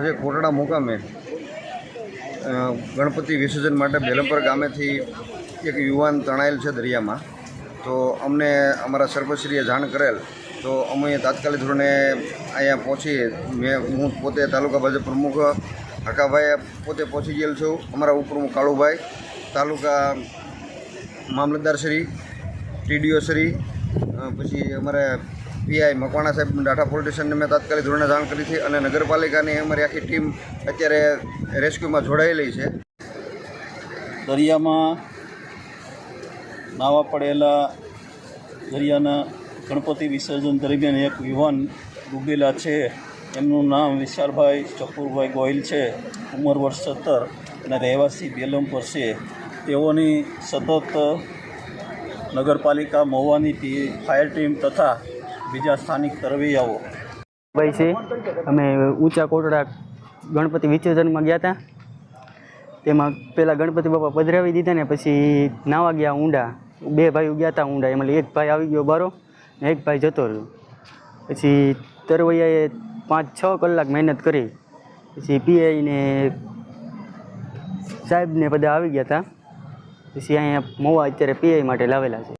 આજે કોટડા મુકામે ગણપતિ વિસર્જન માટે બેલમપર ગામેથી એક યુવાન તણાયેલ છે દરિયામાં. તો અમને અમારા સરપંચશ્રીએ જાણ કરેલ. તો અમે તાત્કાલિક ધોરણે અહીંયા પહોંચી, મેં, હું પોતે તાલુકા ભાજપ પ્રમુખ હકાભાઈ પોતે પહોંચી ગયેલ છું. અમારા ઉપપ્રમુખ કાળુભાઈ, તાલુકા મામલતદારશ્રી ટીડીઓશ્રી પછી અમારે પીઆઈ મકવાણા સાહેબ ડાટા પોલીસ સ્ટેશનને મેં તાત્કાલિક ધોરણે જાણ કરી હતી અને નગરપાલિકાની અમારી આખી ટીમ અત્યારે રેસ્ક્યુમાં જોડાયેલી છે. દરિયામાં નાવા પડેલા દરિયાના ગણપતિ વિસર્જન દરમિયાન એક યુવાન ડૂબેલા છે. એમનું નામ વિશાલભાઈ ચકુરભાઈ ગોહિલ છે. ઉંમર વર્ષ સત્તર અને રહેવાસી બેલમપર છે. તેઓની સતત નગરપાલિકા મહુવાની ફાયર ટીમ તથા બીજા સ્થાનિક તરવૈયાઓ ભાઈ છે. અમે ઊંચા કોટડા ગણપતિ વિસર્જનમાં ગયા હતા તેમાં પહેલાં ગણપતિ બાપા પધરાવી દીધા ને પછી નાવા ગયા ઊંડા. બે ભાઈઓ ગયા હતા ઊંડા. એમાં એક ભાઈ આવી ગયો બારો ને એક ભાઈ જતો રહ્યો. પછી તરવૈયાએ પાંચ છ કલાક મહેનત કરી. પછી પીઆઈને સાહેબને બધા આવી ગયા હતા પછી અહીંયા મોવા અત્યારે પીઆઈ માટે લાવેલા છે.